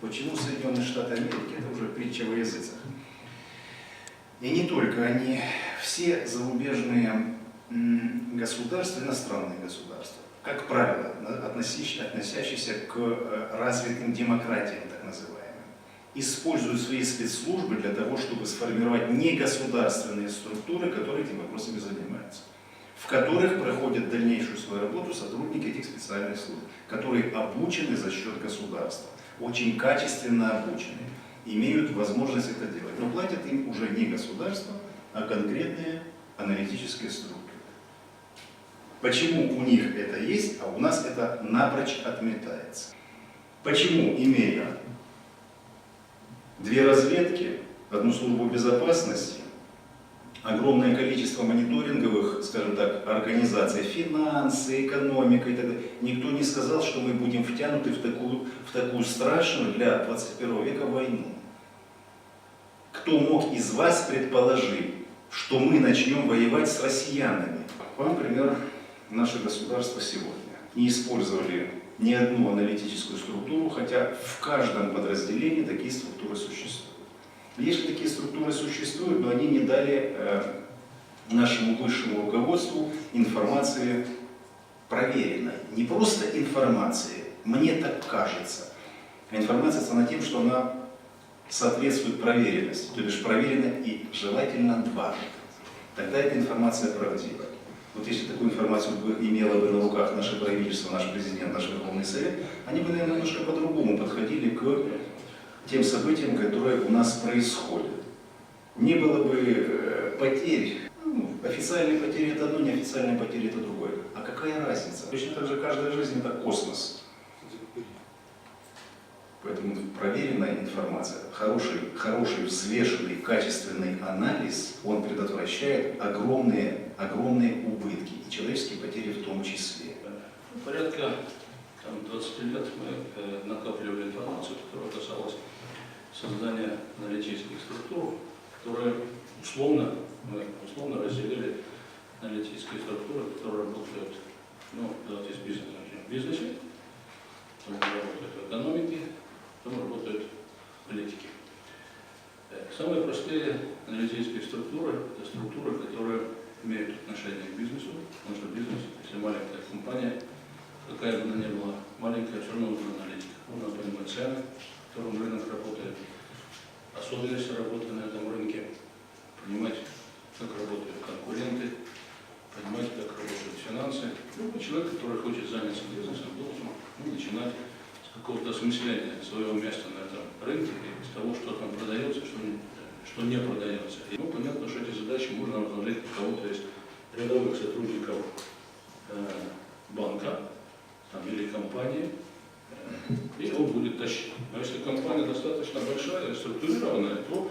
Почему Соединенные Штаты Америки? Это уже притча во языцах. И не только они, все зарубежные государства, иностранные государства, как правило, относящиеся к э, развитым демократиям, так называемым, используют свои спецслужбы для того, чтобы сформировать негосударственные структуры, которые этими вопросами занимаются, в которых проходят дальнейшую свою работу сотрудники этих специальных служб, которые обучены за счет государства, очень качественно обучены, имеют возможность это делать. Но платят им уже не государство, а конкретные аналитические структуры. Почему у них это есть, а у нас это напрочь отметается? Почему, имея две разведки, одну службу безопасности, огромное количество мониторинговых, скажем так, организаций, финансы, экономика и так далее, никто не сказал, что мы будем втянуты в такую, в такую страшную для 21 века войну. Кто мог из вас предположить, что мы начнем воевать с россиянами? Вам пример наше государство сегодня. Не использовали ни одну аналитическую структуру, хотя в каждом подразделении такие структуры существуют. Если такие структуры существуют, но они не дали э, нашему высшему руководству информации проверенной. Не просто информации, мне так кажется, а информация цена тем, что она соответствует проверенности, то бишь проверена и желательно дважды. Тогда эта информация правдива. Вот если такую информацию имело бы на руках наше правительство, наш президент, наш Верховный Совет, они бы, наверное, немножко по-другому подходили к тем событиям, которые у нас происходят. Не было бы э, потерь. Ну, официальные потери это одно, неофициальные потери это другое. А какая разница? Точно так же каждая жизнь это космос. Поэтому проверенная информация, хороший, хороший, взвешенный, качественный анализ, он предотвращает огромные, огромные убытки, и человеческие потери в том числе. Порядка там, 20 лет мы э, накапливали информацию, которая касалась создания аналитических структур, которые условно, мы условно разделили аналитические структуры, которые работают, ну, давайте с бизнеса начнем. В бизнесе, потом работают в экономике, потом работают в политике. Э, Самые простые аналитические структуры – это структуры, которые имеют отношение к бизнесу, потому что бизнес, если маленькая компания, какая бы она ни была маленькая, все равно нужна аналитика. Нужно понимать цены, в котором рынок работает, особенности работы на этом рынке, понимать, как работают конкуренты, понимать, как работают финансы. Любой человек, который хочет заняться бизнесом, должен ну, начинать с какого-то осмысления своего места на этом рынке, с того, что там продается, что не, что не продается. И, ну, понятно, что эти задачи можно возложить на кого-то из рядовых сотрудников э, банка там, или компании, э, и он будет тащить. Но если компания достаточно большая, структурированная, то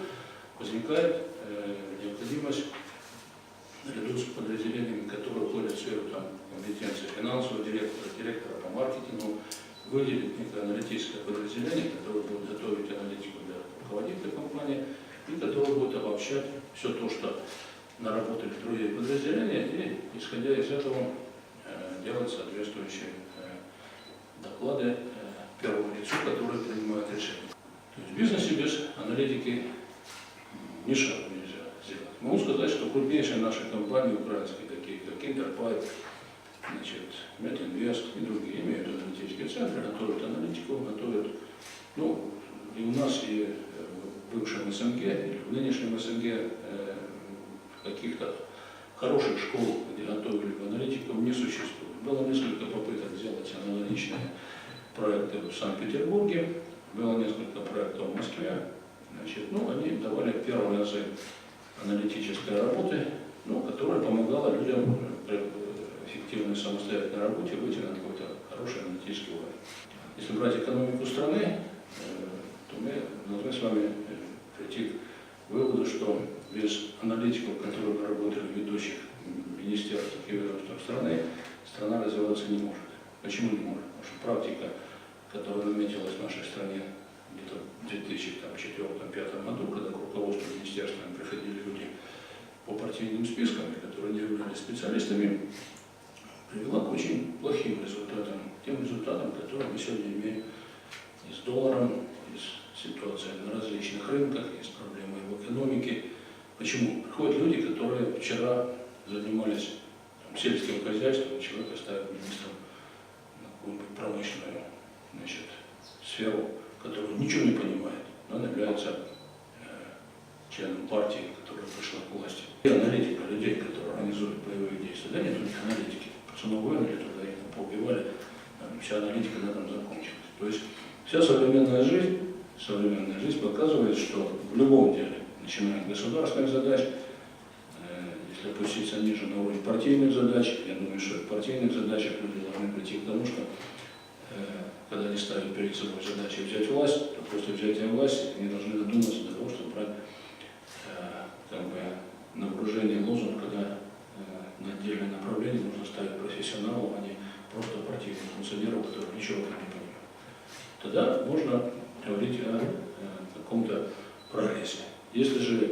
возникает э, необходимость наряду с подразделениями, которые входят в сферу там, компетенции финансового директора, директора по маркетингу, выделить некое аналитическое подразделение, которое будет готовить аналитику для руководителя компании и которое будет обобщать все то, что наработали другие подразделения, и исходя из этого э, делать соответствующие э, доклады э, первому лицу, который принимает решение. То есть в бизнесе без аналитики ни шагу нельзя сделать. Могу сказать, что крупнейшие наши компании украинские, такие как Интерпайп, значит, Метинвест и другие, имеют аналитические центры, готовят аналитику, готовят, ну, и у нас, и э, в бывшем СНГ, и в нынешнем СНГ э, каких-то хороших школ, где готовили бы аналитиков, не существует. Было несколько попыток сделать аналогичные проекты в Санкт-Петербурге, было несколько проектов в Москве. Значит, ну, они давали первые разы аналитической работы, ну, которая помогала людям при э, эффективной самостоятельной работе выйти на какой-то хороший аналитический уровень. Если брать экономику страны, э, то мы должны с вами э, прийти к выводу, что без аналитиков, которые работали в ведущих министерствах и ведомствах страны, страна развиваться не может. Почему не может? Потому что практика, которая наметилась в нашей стране где-то в 2004-2005 году, когда к руководству министерствами приходили люди по партийным спискам, которые не являлись специалистами, привела к очень плохим результатам, тем результатам, которые мы сегодня имеем и с долларом, и есть ситуация на различных рынках, есть проблемы в экономике. Почему? Приходят люди, которые вчера занимались там, сельским хозяйством, человека ставят министром на какую-нибудь промышленную значит, сферу, которую ничего не понимает, но он является э, членом партии, которая пришла к власти. И аналитика людей, которые организуют боевые действия. Да нет, у них аналитики. Пацанов выгнали туда, их поубивали, вся аналитика на этом закончилась. То есть вся современная жизнь, современная жизнь показывает, что в любом деле, начиная от государственных задач, э, если опуститься ниже на уровень партийных задач, я думаю, что в партийных задачах люди должны прийти к тому, что э, когда они ставят перед собой задачи взять власть, то после взятия власти они должны додуматься до того, чтобы брать э, как бы, на вооружение лозунг, когда на отдельное направление нужно ставить профессионалов, а не просто партийных функционеров, которые ничего не понимают. Тогда можно говорить о каком-то. Если же э,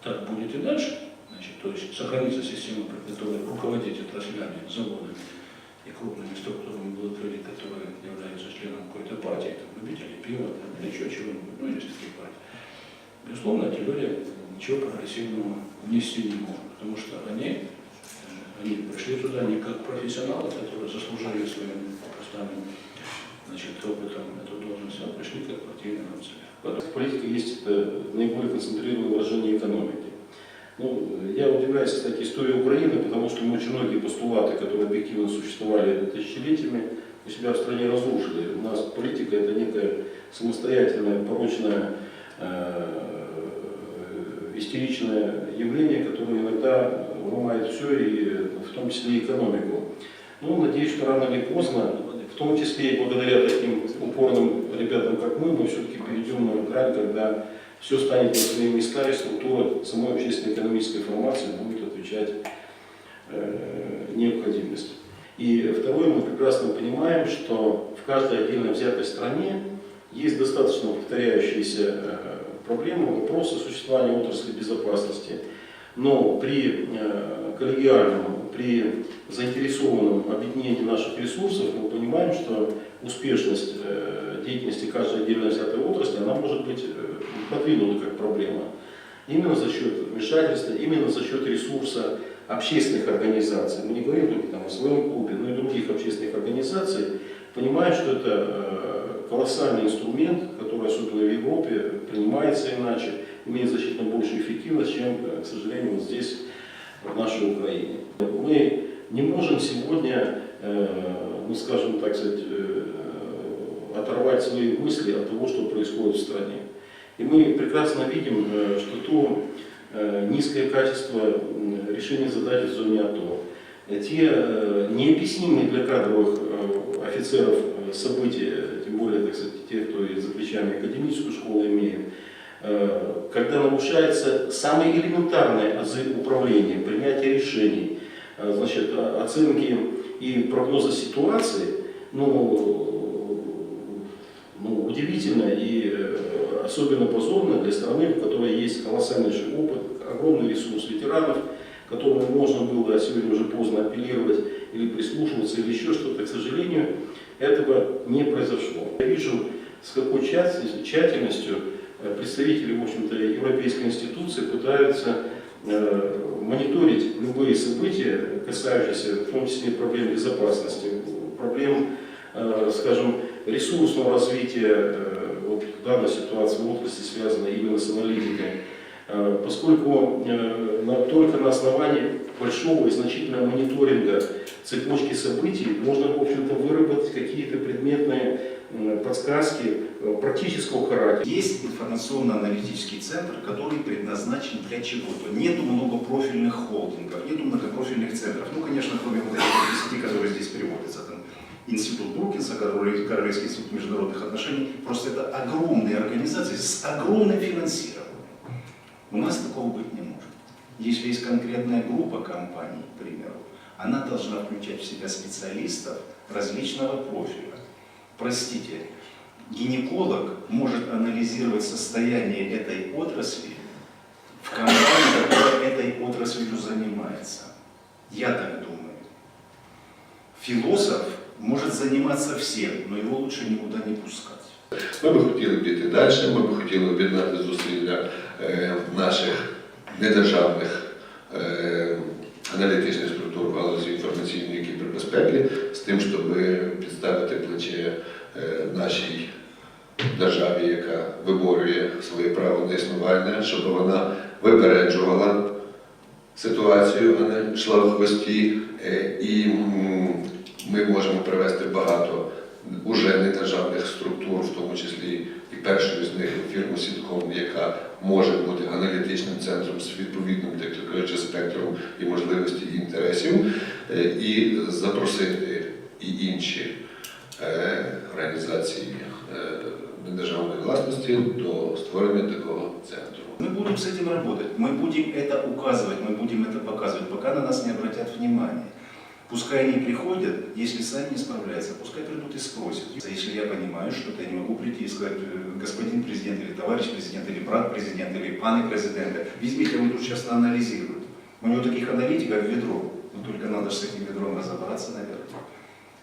так будет и дальше, значит, то есть сохранится система, при которой руководить отраслями, заводами и крупными структурами будут люди, которые являются членом какой-то партии, там, любители пива там, или еще чего-нибудь, ну, есть такие партии. Безусловно, эти люди ничего прогрессивного внести не могут, потому что они, э, они пришли туда не как профессионалы, которые заслужили своим постами, значит, опытом эту должность, а пришли как партийные. Поэтому Политика есть это наиболее концентрированное выражение экономики. Ну, я удивляюсь, кстати, истории Украины, потому что мы очень многие постулаты, которые объективно существовали тысячелетиями, у себя в стране разрушили. У нас политика это некое самостоятельное, порочное, э, истеричное явление, которое иногда ломает все, и в том числе и экономику. Ну, надеюсь, что рано или поздно в том числе и благодаря таким упорным ребятам, как мы, мы все-таки перейдем на грань, когда все станет на свои места, и структура самой общественно-экономической формации будет отвечать э, необходимости. И второе, мы прекрасно понимаем, что в каждой отдельно взятой стране есть достаточно повторяющиеся э, проблемы, вопросы существования отрасли безопасности, но при э, коллегиальном, при заинтересованном объединении наших ресурсов мы понимаем, что успешность э, деятельности каждой отдельно взятой отрасли, она может быть э, продвинута как проблема. Именно за счет вмешательства, именно за счет ресурса общественных организаций. Мы не говорим только там, о своем клубе, но и других общественных организаций, понимая, что это э, колоссальный инструмент, который особенно в Европе принимается иначе, имеет значительно большую эффективность, чем, к сожалению, вот здесь, в нашей Украине. Мы не можем сегодня, э, ну скажем так сказать, э, оторвать свои мысли от того, что происходит в стране. И мы прекрасно видим, э, что то низкое качество решения задач в зоне АТО, те необъяснимые для кадровых офицеров события, тем более, так сказать, те, кто и за плечами академическую школу имеет, когда нарушается самые элементарные азы управления, принятия решений, значит, о- оценки и прогноза ситуации, ну, ну, удивительно и э, особенно позорно для страны, в которой есть колоссальнейший опыт, огромный ресурс ветеранов, которому можно было сегодня уже поздно апеллировать или прислушиваться, или еще что-то. К сожалению, этого не произошло. Я вижу, с какой тщательностью- э, представители, в общем-то, Европейской институции пытаются э, мониторить любые события, касающиеся в том числе проблем безопасности, проблем, э, скажем, ресурсного развития э, вот данной ситуации в отрасли, связанной именно с аналитикой, Э, поскольку э, только на основании большого и значительного мониторинга цепочки событий можно, в общем-то, выработать какие-то предметные подсказки э, практического характера. Есть информационно-аналитический центр, который предназначен для чего-то. Нету многопрофильных холдингов, нету многопрофильных центров. Ну, конечно, кроме вот этих 10, которые здесь приводятся. Там, Институт Брукинса, Королев- Королевский институт международных отношений. Просто это огромные организации с огромным финансированием. У нас такого быть не может. Если есть конкретная группа компаний, к примеру, она должна включать в себя специалистов различного профиля. Простите, гинеколог может анализировать состояние этой отрасли в компании, которая этой отраслью занимается. Я так думаю. Философ может заниматься всем, но его лучше никуда не пускать. Ми би хотіли піти далі, ми би хотіли об'єднати зусилля е, наших недержавних е, аналітичних в галузі інформаційної кібербезпеки з тим, щоб підставити плече е, нашій державі, яка виборює своє право на існування, щоб вона випереджувала ситуацію, а не йшла в хвості. Е, І ми можемо привести багато уже недержавних структур, в тому числі і першою з них фірму Сітком, яка може бути аналітичним центром з відповідним, так то кажучи, спектром і можливості і інтересів, е, і запросити і інші е, організації е, недержавної власності до створення такого центру. Мы будем с этим работать, мы будем это указывать, мы будем это показывать, пока на нас не обратят внимания. Пускай они приходят, если сами не справляются, пускай придут и спросят. Если я понимаю что-то, я не могу прийти и сказать, «Э, господин президент, или товарищ президент, или брат президента, или паны президента, возьмите, он тут сейчас анализирует. У него таких аналитиков ведро, но только надо же с этим ведром разобраться, наверное.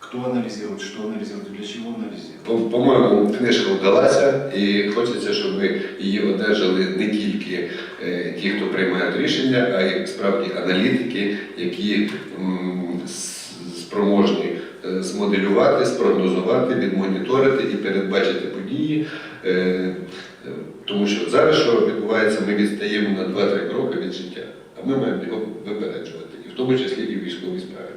Кто анализирует, что анализирует, для чего анализирует. По- По-моєму, книжка вдалася, і хочеться, щоб ми її одержали не тільки е, ті, хто приймають рішення, а й справді аналітики, які м, с- спроможні е, змоделювати, спрогнозувати, відмоніторити і передбачити події. Е, е, Тому що зараз, що відбувається, ми відстаємо на 2-3 кроки від життя, а ми маємо його випереджувати, і в тому числі і в військовій справі.